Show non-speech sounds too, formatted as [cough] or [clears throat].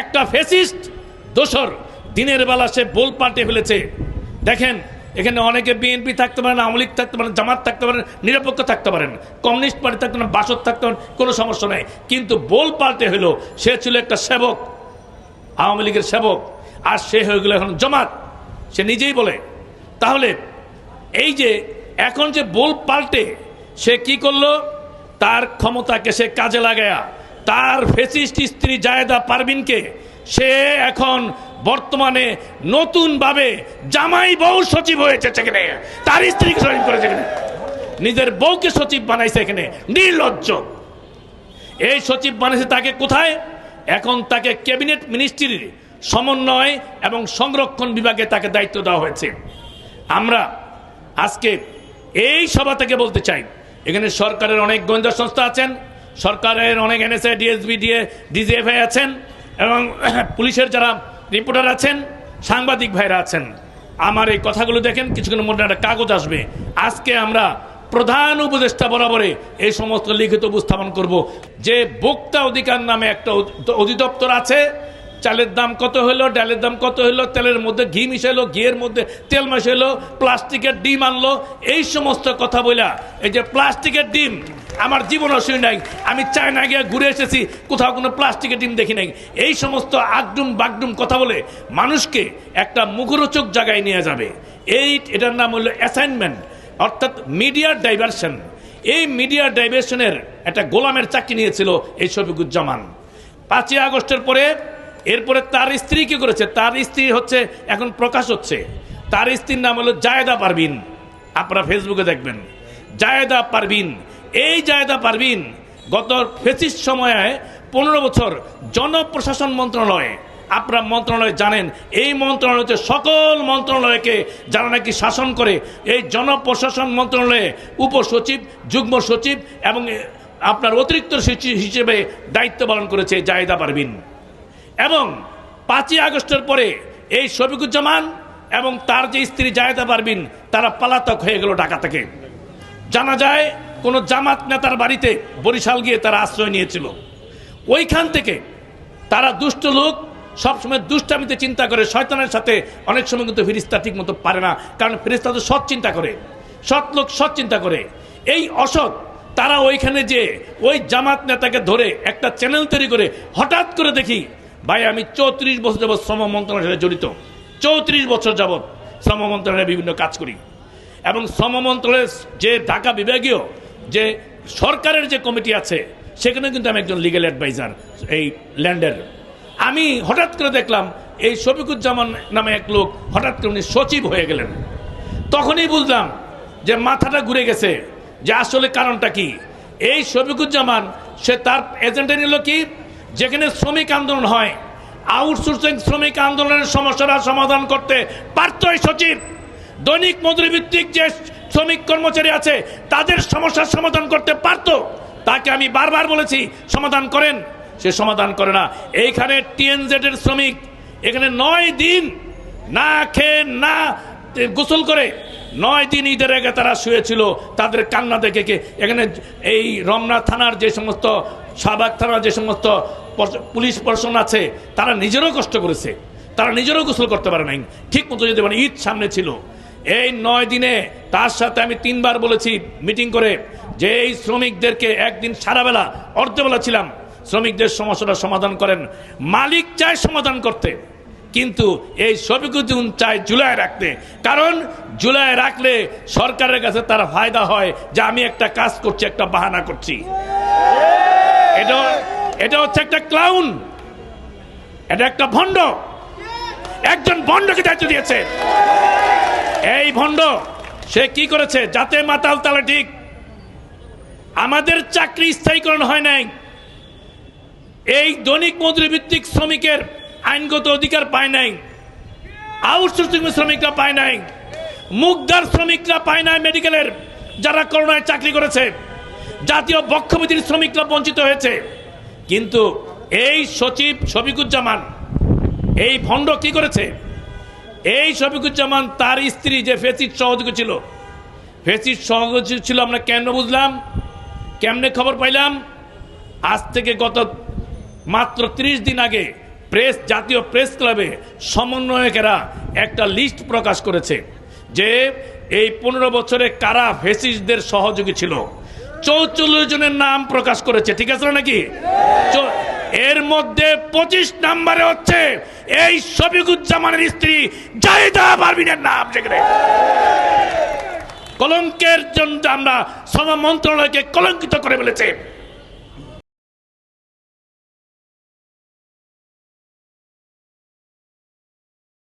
একটা ফেসিস্ট দোসর, দিনের বেলা সে বোল পাল্টে ফেলেছে। দেখেন, এখানে অনেকে বিএনপি থাকতে পারেন, আওয়ামী লীগ থাকতে পারেন, জামাত থাকতে পারেন, নিরপেক্ষ থাকতে পারেন, কমিউনিস্ট পার্টি থাকতে পারেন, বাসদ থাকতে পারেন, কোনো সমস্যা নাই। কিন্তু বোল পাল্টে হলো, সে ছিল একটা সেবক, আওয়ামী লীগের সেবক, আর সে হয়ে গেল এখন জমাত। সে নিজেই বলে, তাহলে এই যে এখন যে বোল পাল্টে, সে কি করল? তার ক্ষমতাকে সে কাজে লাগায়া তার ফেসিস্ট স্ত্রী জায়দা পারবিনকে সে এখন বর্তমানে নতুনভাবে জামাই বউ সচিব হয়েছে সেখানে। তার স্ত্রীকে সচিব করেছে নিজের বউকে সচিব বানাইছে এখানে। নির্লজ্জ। এই সচিব বানিয়েছে তাকে কোথায়? এখন তাকে ক্যাবিনেট মিনিস্ট্রির সমন্বয় এবং সংরক্ষণ বিভাগে তাকে দায়িত্ব দেওয়া হয়েছে। আমরা আজকে এই সভা থেকে বলতে চাই, এখানে সরকারের অনেক গোয়েন্দা সংস্থা আছেন সরকারের অনেক এনএসএ, ডিএসবি, ডিএ ডিজিএফআই আছেন এবং [clears throat] পুলিশের যারা রিপোর্টার আছেন, সাংবাদিক ভাইরা আছেন, আমার এই কথাগুলো দেখেন, কিছুক্ষণের মধ্যে একটা কাগজ আসবে। আজকে আমরা প্রধান উপদেষ্টা বরাবরে এই সমস্ত লিখিত উপস্থাপন করব। যে ভোক্তা অধিকার নামে একটা অধি- অধিদপ্তর আছে চালের দাম কত হলো, ডালের দাম কত হলো, তেলের মধ্যে ঘি মিশাইলো ঘিয়ের মধ্যে তেল মিশাইলো প্লাস্টিকের ডিম আনলো, এই সমস্ত কথা বলা এই যে প্লাস্টিকের ডিম, আমার জীবন অসুবিধা নাই, আমি চায়না গিয়ে ঘুরে এসেছি, কোথাও কোনো প্লাস্টিকের ডিম দেখি নাই। এই সমস্ত আগডুম বাগডুম কথা বলে মানুষকে একটা মুখরোচক জায়গায় নিয়ে যাবে। এই, এটার নাম হলো অ্যাসাইনমেন্ট অর্থাৎ মিডিয়ার ডাইভারশন এই মিডিয়ার ডাইভারশনের একটা গোলামের চাকরি নিয়েছিল এই শফিকুজ্জামান। পাঁচই আগস্টের পরে এরপরে তার স্ত্রী কি করেছে? তার স্ত্রী হচ্ছে এখন প্রকাশ হচ্ছে। তার স্ত্রীর নাম হলো জায়দা পারবিন আপনারা ফেসবুকে দেখবেন। জায়দা পারবিন এই জায়দা পারবিন গত ফেসিস সময়ে পনেরো বছর জনপ্রশাসন মন্ত্রণালয়ে, আপনারা মন্ত্রণালয় জানেন, এই মন্ত্রণালয় হচ্ছে সকল মন্ত্রণালয়কে যারা নাকি শাসন করে, এই জনপ্রশাসন মন্ত্রণালয়ে উপসচিব, যুগ্ম সচিব এবং আপনার অতিরিক্ত সচিব হিসেবে দায়িত্ব পালন করেছে জায়দা পারবিন এবং পাঁচই আগস্টের পরে এই শফিকুজ্জামান এবং তার যে স্ত্রী জায়দা পারবিন তারা পালাতক হয়ে গেল ঢাকা থেকে। জানা যায়, কোনো জামাত নেতার বাড়িতে বরিশাল গিয়ে তারা আশ্রয় নিয়েছিল। ওইখান থেকে তারা দুষ্ট লোক, সবসময় দুষ্টামিতে চিন্তা করে, শয়তানের সাথে অনেক সময় কিন্তু ফিরিস্তা ঠিক মতো পারে না, কারণ ফিরিস্তা তো সৎ চিন্তা করে, সৎ লোক সৎ চিন্তা করে। এই অসৎ, তারা ওইখানে যে ওই জামাত নেতাকে ধরে একটা চ্যানেল তৈরি করে হঠাৎ করে দেখি ভাই, আমি চৌত্রিশ বছর যাবৎ শ্রম মন্ত্রণালয়ের সাথে জড়িত। চৌত্রিশ বছর যাবৎ শ্রম মন্ত্রণালয়ে বিভিন্ন কাজ করি। এবং শ্রম মন্ত্রণালয়ের যে ঢাকা বিভাগীয় যে সরকারের যে কমিটি আছে সেখানে কিন্তু আমি একজন লিগেল অ্যাডভাইজার এই ল্যান্ডের। আমি হঠাৎ করে দেখলাম, এই শফিকুজ্জামান নামে এক লোক হঠাৎ করে উনি সচিব হয়ে গেলেন। তখনই বুঝলাম যে মাথাটা ঘুরে গেছে যে আসলে কারণটা কি? এই শফিকুজ্জামান, সে তার এজেন্ডা নিল কি যেখানে শ্রমিক আন্দোলন হয় আউটসোর্সিং শ্রমিক আন্দোলনের সমস্যাটা সমাধান করতে পারত সচিব। দৈনিক মজুরি ভিত্তিক যে শ্রমিক কর্মচারী আছে, তাদের সমস্যার সমাধান করতে পারত। তাকে আমি বারবার বলেছি, সমাধান করেন। সে সমাধান করে না। এইখানে টিএনজেড এর শ্রমিক, এখানে নয় দিন না খেয়ে না গোসল করে নয় দিন ঈদের আগে তারা শুয়েছিল, তাদের কান্না দেখে কে এখানে এই রমনা থানার যে সমস্ত, শাহবাগ থানার যে সমস্ত পুলিশ প্রশাসন আছে, তারা নিজেরও কষ্ট করেছে। তারা নিজেরও গোসল করতে পারে নাই। ঠিক মতো যদি মানে ঈদ সামনে ছিল। এই নয় দিনে তার সাথে আমি তিনবার বলেছি মিটিং করে যে এই শ্রমিকদেরকে একদিন সারাবেলা, অর্ধবেলা ছিলাম। শ্রমিকদের সমস্যাটা সমাধান করেন। মালিক চায় সমাধান করতে। কিন্তু এই শফিকুদ্দিন চায় জুলাই রাখতে। কারণ জুলাই রাখলে সরকারের কাছে তার ফায়দা হয় যে আমি একটা কাজ করছি, একটা বাহানা করছি। এটা এটা হচ্ছে একটা ক্লাউন এটা একটা ভণ্ড। একজন ভণ্ডকে দায়িত্ব দিয়েছে। এই ভণ্ড, সে কি করেছে? যাতে মাতাল তালে ঠিক। আমাদের চাকরি স্থায়ীকরণ হয় নাই। এই দৈনিক মজুরি ভিত্তিক শ্রমিকের আইনগত অধিকার পায় নাই, আউটসোর্সিং শ্রমিকরা পায় নাই, মুগদার শ্রমিকরা পায় নাই মেডিকেলের, যারা করোনায় চাকরি করেছে, জাতীয় বক্ষবিধির শ্রমিকরা বঞ্চিত হয়েছে। কিন্তু এই সচিব শফিকুজ্জামান, এই ভণ্ড কি করেছে? এই শফিকুজ্জামান তার স্ত্রী যে ফেসির সহযোগী ছিল ফেসির সহযোগী ছিল আমরা কেন বুঝলাম, কেমনে খবর পাইলাম? আজ থেকে গত মাত্র ৩০ দিন আগে প্রেস জাতীয় প্রেস ক্লাবে সমন্বয়কেরা একটা লিস্ট প্রকাশ করেছে যে এই পনেরো বছরে কারা ফেসিসদের সহযোগী ছিল। চৌচল্লিশ জনের নাম প্রকাশ করেছে ঠিক আছে নাকি? চৌ- এর মধ্যে পঁচিশ নাম্বারে হচ্ছে এই শফিকুজ্জামানের স্ত্রী জাহিদা পারভিনের নাম সেখানে। কলঙ্কের জন্য আমরা শ্রম মন্ত্রণালয়কে কলঙ্কিত করে ফেলেছে